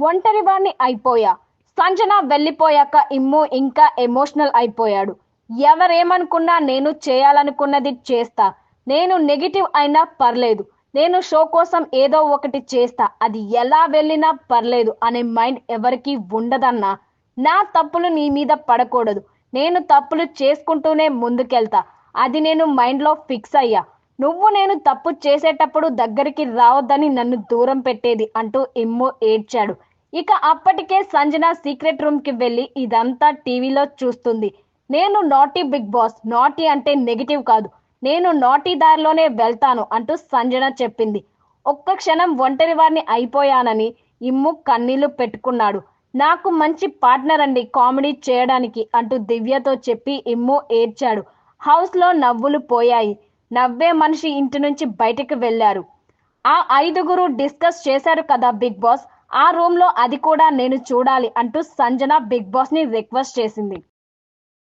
ఒంటరి వాణ్ణి అయిపోయా. సంజన వెళ్ళిపోయాక ఇమ్ము ఇంకా ఎమోషనల్ అయిపోయాడు. ఎవరేమనుకున్నా నేను చేయాలనుకున్నది చేస్తా. నేను నెగిటివ్ అయినా పర్లేదు. నేను షో కోసం ఏదో ఒకటి చేస్తా. అది ఎలా వెళ్ళినా పర్లేదు అనే మైండ్ ఎవరికి ఉండదన్నా. నా తప్పులు నీ మీద పడకూడదు. నేను తప్పులు చేసుకుంటూనే ముందుకెళ్తా. అది నేను మైండ్లో ఫిక్స్ అయ్యా. నువ్వు నేను తప్పు చేసేటప్పుడు దగ్గరికి రావద్దని నన్ను దూరం పెట్టేది అంటూ ఇమ్ము ఏడ్చాడు. ఇక అప్పటికే సంజన సీక్రెట్ రూమ్కి వెళ్ళి ఇదంతా టీవీలో చూస్తుంది. నేను నాటీ బిగ్ బాస్ నాటీ అంటే నెగిటివ్ కాదు. నేను నాటీ దారిలోనే వెళ్తాను అంటూ సంజన చెప్పింది. ఒక్క క్షణం ఒంటరి వారిని అయిపోయానని ఇమ్ము కన్నీళ్ళు పెట్టుకున్నాడు. నాకు మంచి పార్ట్నర్ అండి కామెడీ చేయడానికి అంటూ దివ్యతో చెప్పి ఇమ్ము ఏడ్చాడు. హౌస్లో నవ్వులు పోయాయి. నవ్వే మనిషి ఇంటి నుంచి బయటకు వెళ్ళారు ఆ ఐదుగురు డిస్కస్ చేశారు కదా బిగ్ బాస్. ఆ రూమ్లో అది కూడా నేను చూడాలి అంటూ సంజన బిగ్ బాస్ని రిక్వెస్ట్ చేసింది.